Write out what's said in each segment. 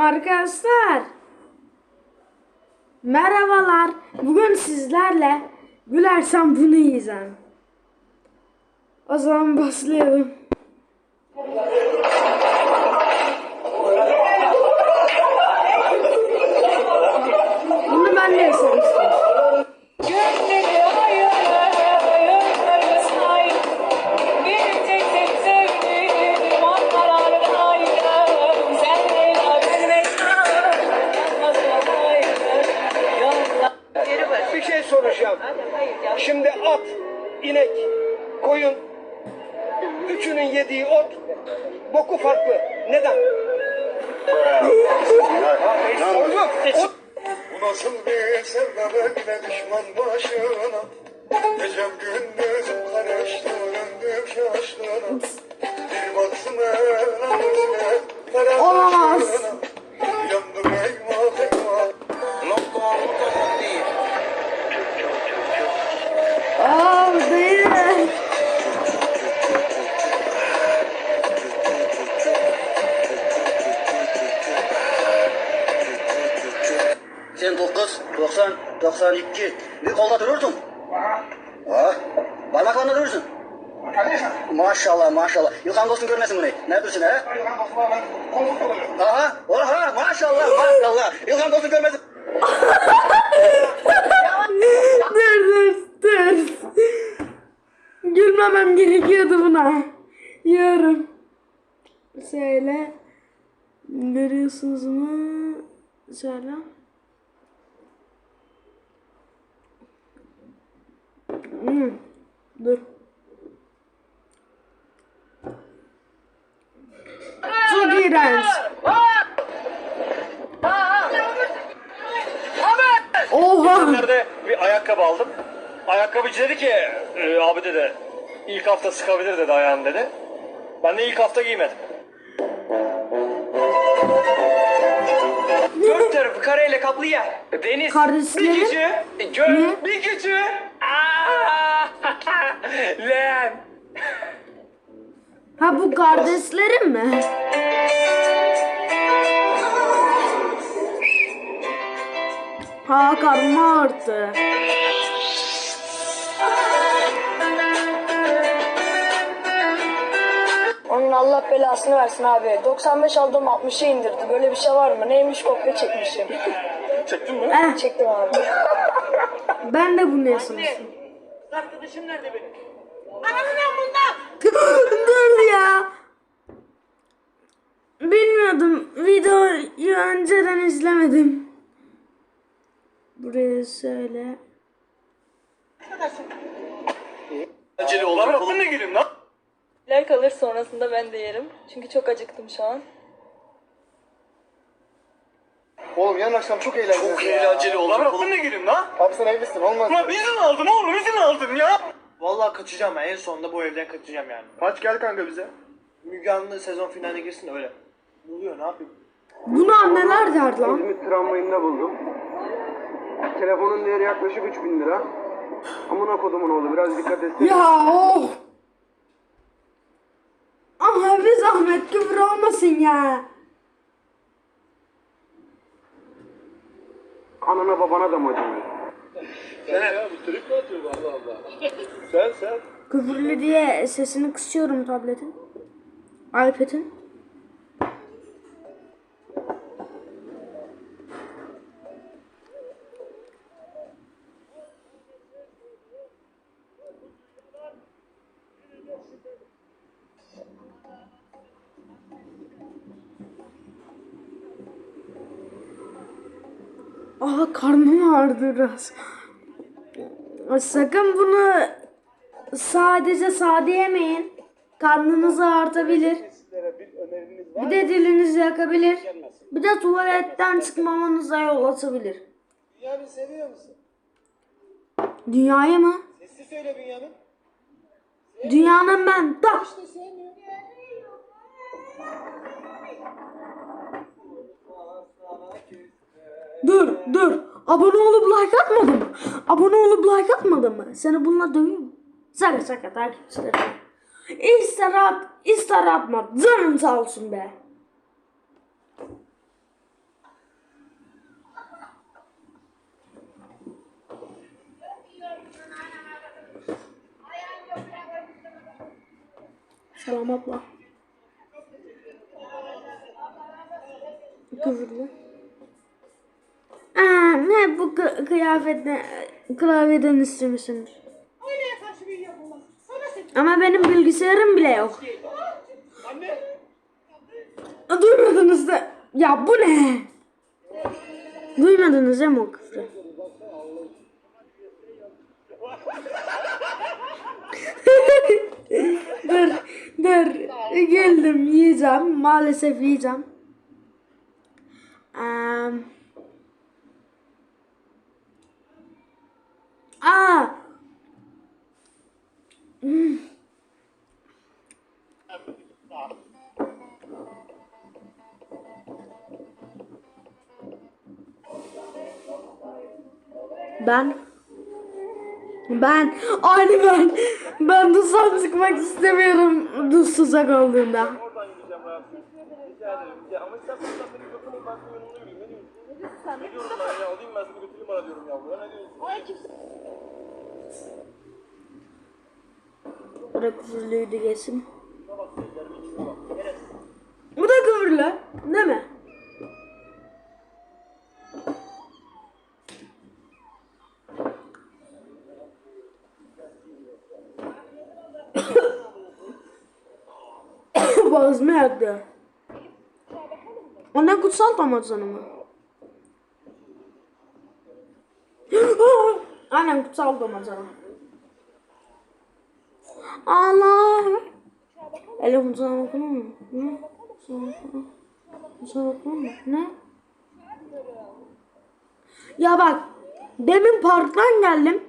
Arkadaşlar. Merhabalar. Bugün sizlerle Gülersem bunu yiyeceğim. O zaman başlayalım. Bunu ben de yaşamıştım Şimdi at, inek, koyun, üçünün yediği ot, boku farklı. Neden? Ot Bu nasıl bir sevda bekle düşman başına Gecem gündüzüm karıştı döndüm şaşkına Bir baksın elamızla Olamaz. 92. Bir kolda dururdun. Ha? Parmaklarında durursun. Maşallah maşallah. Yıkan dostun görmesin bunu. Ne yapıyorsun he? Aha, oha maşallah maşallah. Yıkan dostun görmesin. Dur dur dur Gülmemem gerekiyordu buna Yiyorum Şöyle Görüyorsunuz mu? Şöyle Hmm, Dur Çok iğrenç Oha Nerede bir ayakkabı aldım. Ayakkabıcı dedi ki "E, abi dedi ilk hafta sıkabilir dedi ayağını dedi. Ben de ilk hafta giymedim. dört tarafı kareyle kaplı yer. Deniz Kardeşlerim? bir küçüğü, göl Ne? bir küçüğü. Lan. Ha bu kardeşlerim mi? Ha karnım ağrıttı. Onun Allah belasını versin abi. 95 aldım 60'a indirdi. Böyle bir şey var mı? Neymiş kopya çekmişim. Eh, Çektim abi. ben de bunu yaşamıştım. Arkadaşım nerede benim? Dur ya. Bilmiyordum. Videoyu önceden izlemedim. Buraya şöyle. Acele olan oğlum ne gülüm lan? Ler kalır sonrasında ben de yerim. Çünkü çok acıktım şu an. Oğlum yarın akşam çok eğlenceli Çok eğlenceli olan oğlum ne gülüm lan? Abi sen evlisin olmaz Lan izin aldım oğlum izin aldım ya. Vallahi kaçacağım ben. En sonunda bu evden kaçacağım yani. Kaç gel kanka bize Müge Anlı sezon finaline girsin öyle. Ne oluyor ne yapayım? Bunu anneler der lan. İzmit tramvayında buldum. Telefonun değeri yaklaşık 3000 lira. Amına kodumun oğlu biraz dikkat etsene. Ya oh. Ama bir zahmet küfür olmasın ya. Anana babana da mı acımıyor? Sen sen Küfürlü diye sesini kısıyorum tabletin. iPad'in. Aha karnım ağrıdı biraz. Sakın bunu sadece sade yemeyin. Karnınızı artabilir. Bir de dilinizi yakabilir. Bir de tuvaletten çıkmamanıza yol açabilir. Bünyamin seviyor musun? Dünyaya mı? Sesli söyle Bünyamin. Dünyanın ben. Da. Dur dur. Abone olup like atmadın mı? Abone olup like atmadın mı? Seni bununla döveyim mi? Saka saka takipçilerim. İster at, ister atma. Canım sağ olsun be. Selam abla. Kıvırdı. Aa, ne bu kı- kıyafetle klavyeden istemişsindir. Ama benim bilgisayarım bile yok. Duymadınız da. Ya bu ne? Duymadınız değil mi o küfrü? dur, dur. Geldim yiyeceğim. Maalesef yiyeceğim. Um, aa. Hmm. Ben ben aynı ben ben tuzak sıkmak istemiyorum tuz tuzak olduğunda. Hayatım. Rica ederim. Ya ama sen buradan beni götürün ben senin yanına yürüyeyim. Ne diyorsun? Ne diyorum ben ya? Alayım ben seni götüreyim bana diyorum ya. buraya. Ne diyorsun? Bu da küfürlüydü geçsin. Bu da küfürlü değil mi? Boğazımı yaktı. O ne kutsal Ramazanı mı? Aynen kutsal Ramazanı. Allah. Elif sana bakın mı? Ne? Sana bakın. Mı? Ne? Ya bak. Demin parktan geldim.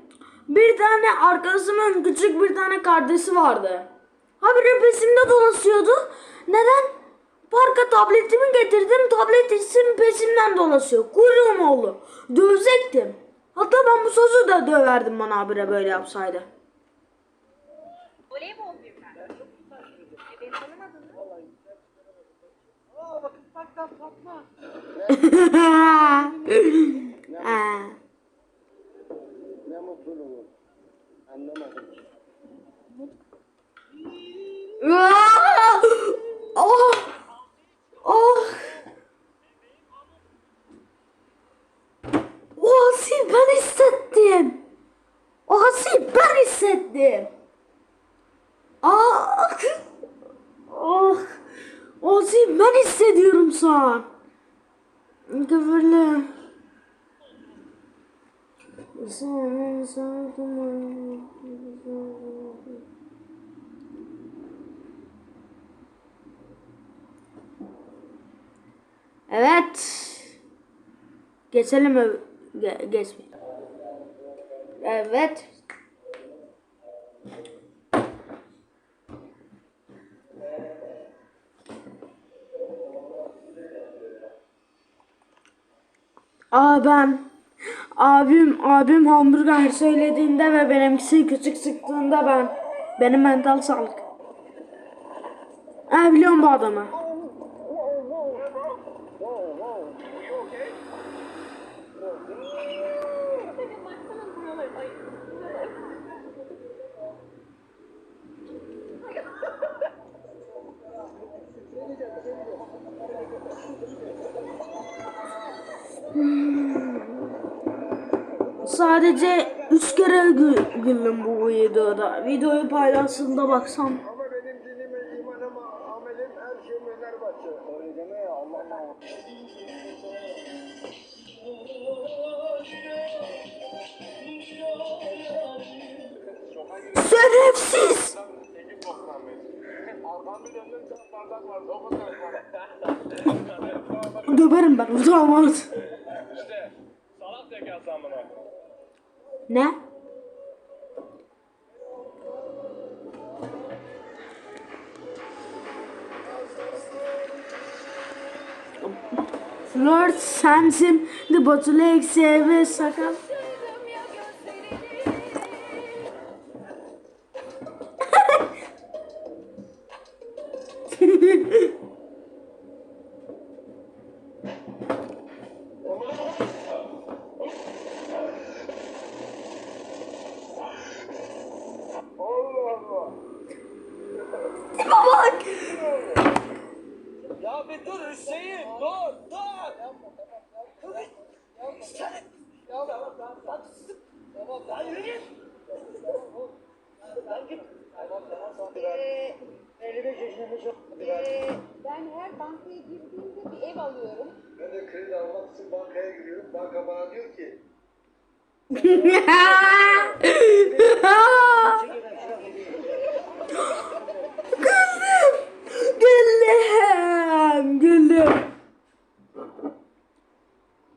Bir tane arkadaşımın küçük bir tane kardeşi vardı. Habire peşimde dolaşıyordu. Neden? Parka tabletimi getirdim. Tabletim peşimden dolaşıyor. Kuyruğum oldu. Dövecektim. Hatta ben bu sözü de döverdim bana habire böyle yapsaydı. Ben. E, beni tanımadın mı? Ha. Ne mutluluğu. Anlamadım. Oh! Oh! O hası ben hissettim. O hası ben hissettim. Aa! Oh! O hası ben hissediyorum şu an. Küfürlü. Sen sevdim. Evet. Geçelim mi? Ge geçme. Evet. Aa ben abim abim hamburger söylediğinde ve benimkisi küçük sıktığında ben benim mental sağlık. Ha biliyorum bu adamı. Sadece üç kere gü- güldüm bu videoda. Videoyu paylaştığımda baksam. Ama benim dinime, imanıma, amelim her şey Fenerbahçe. Öyle deme ya Allah'ım. Şerefsiz! Döverim ben utanmaz. Salak zekası amına. Ne? Flört sensin, de botulek ve sakal. Baba alıyorum. Ben de kredi almak için bankaya giriyorum. Banka bana diyor ki Gülüm. Gülüm.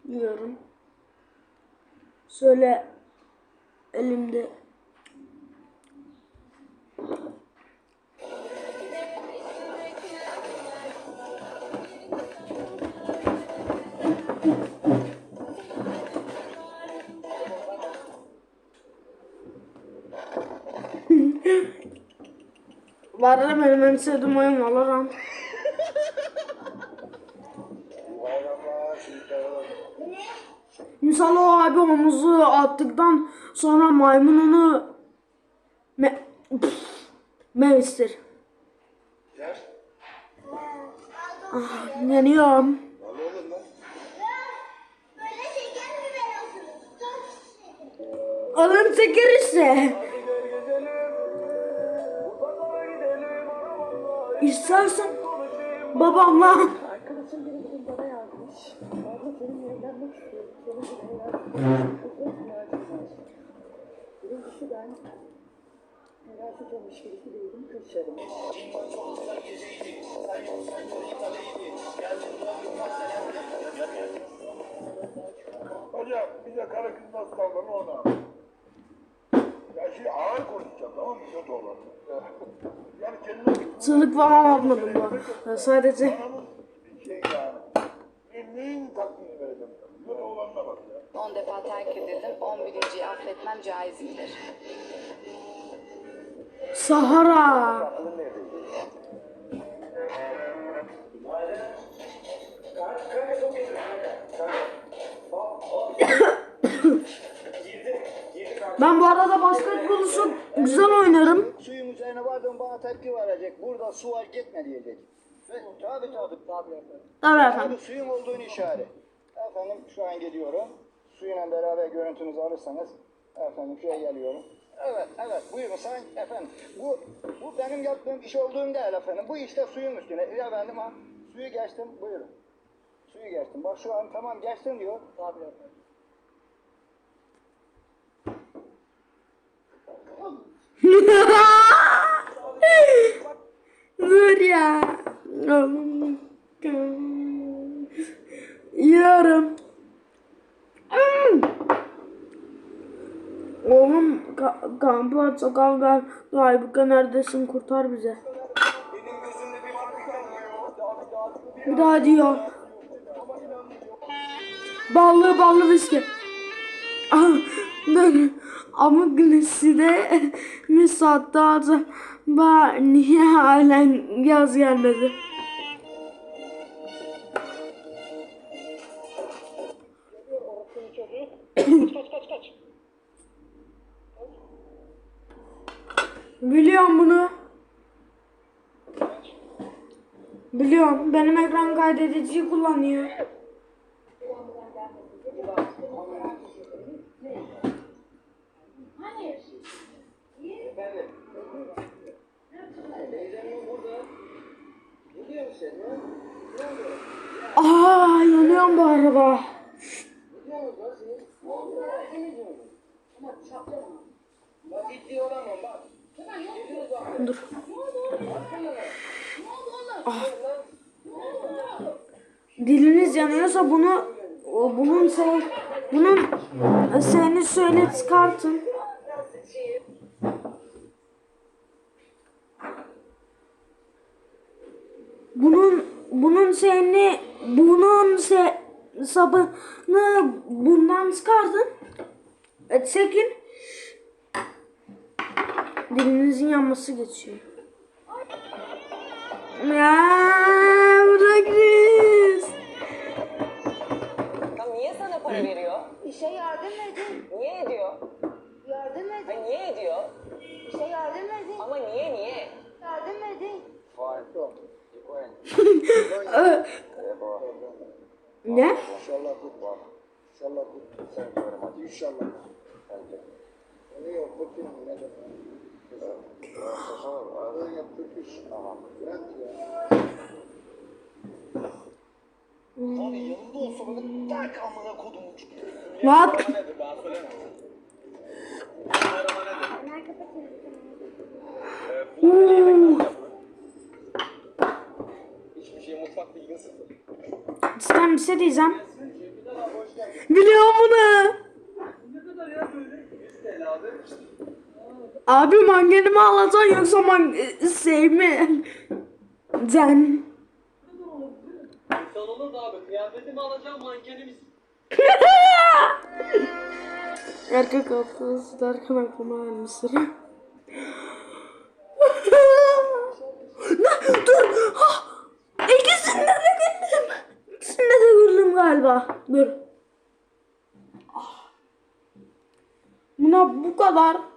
Diyorum. Şöyle elimde Da benim en sevdiğim oyun Valorant. Misal o abi omuzu attıktan sonra maymun onu me Pff, Mevistir. Ah, yanıyorum. Alın çeker işte. İstersen babamla Arkadaşım biri bugün bana yazmış. Abla seninle evlenmek istiyorum. Senin gibi evlenmek istiyorum. Birincisi ben merak olmuş birisi değilim. Kaçarım. Hocam bize kara kız nasıl davranır ona. Ya şey ağır konuşacağım tamam mı? Kötü olan. Yani kendine çığlık falan atmadım bu. Sadece bir şey yani. Ne, neyin takdini vereceğim? Kötü olanına bak ya. 10 defa terk edildim. 11.yi affetmem caiz midir? Sahara. Ben bu arada basketbolu çok güzel oynarım. Suyun üzerine vardım bana tepki verecek. Burada su var gitme diyecek. Ve tabi tabi tabi efendim. Tabii Tabi efendim. suyun olduğunu işaret. Efendim şu an gidiyorum. Suyla beraber görüntünüzü alırsanız efendim şuraya geliyorum. Evet, evet. Buyurun sayın efendim. Bu, bu benim yaptığım iş olduğum değil efendim. Bu işte suyun üstüne. Efendim ha. Suyu geçtim. Buyurun. Suyu geçtim. Bak şu an tamam geçtim diyor. Tabii efendim. Dur ya. Yiyorum. Hmm. Oğlum ka kampı atsa kanka. Aybüke neredesin kurtar bize. Bir daha diyor. Ballı ballı viski. Ah. Ama güneşi de bir saatte acaba niye halen yaz gelmedi? Biliyorum bunu. Biliyorum. Benim ekran kaydediciyi kullanıyor. Aa yanıyorum bu araba. Dur. Ah. Diliniz yanıyorsa bunu bunun şey bunun seni söyle çıkartın. Bunun şeyini bunun se, sabını bundan çıkartın. E, çekin. Dilinizin yanması geçiyor. Ya bırak Chris. Tam niye sana para veriyor? İşe yardım edin. Niye ediyor? Yardım edin. Ay niye ediyor? İşe yardım edin. Ama niye niye? Yardım edin. Ne? Ne ne. Abi yanımda olsa böyle tak amına kodum. Bak. Nedir Sen bir şey diyeceğim. Biliyorum bunu. Abi mangeni mi alacaksın yoksa man şey mi? Can. Sen olur da abi kıyafetimi alacağım mankenimiz. Erkek atlısı derken aklıma gelmiştir. Ne? Dur. Ah! İkisinde de güldüm. İkisinde de güldüm galiba. Dur. Ah. Buna bu kadar.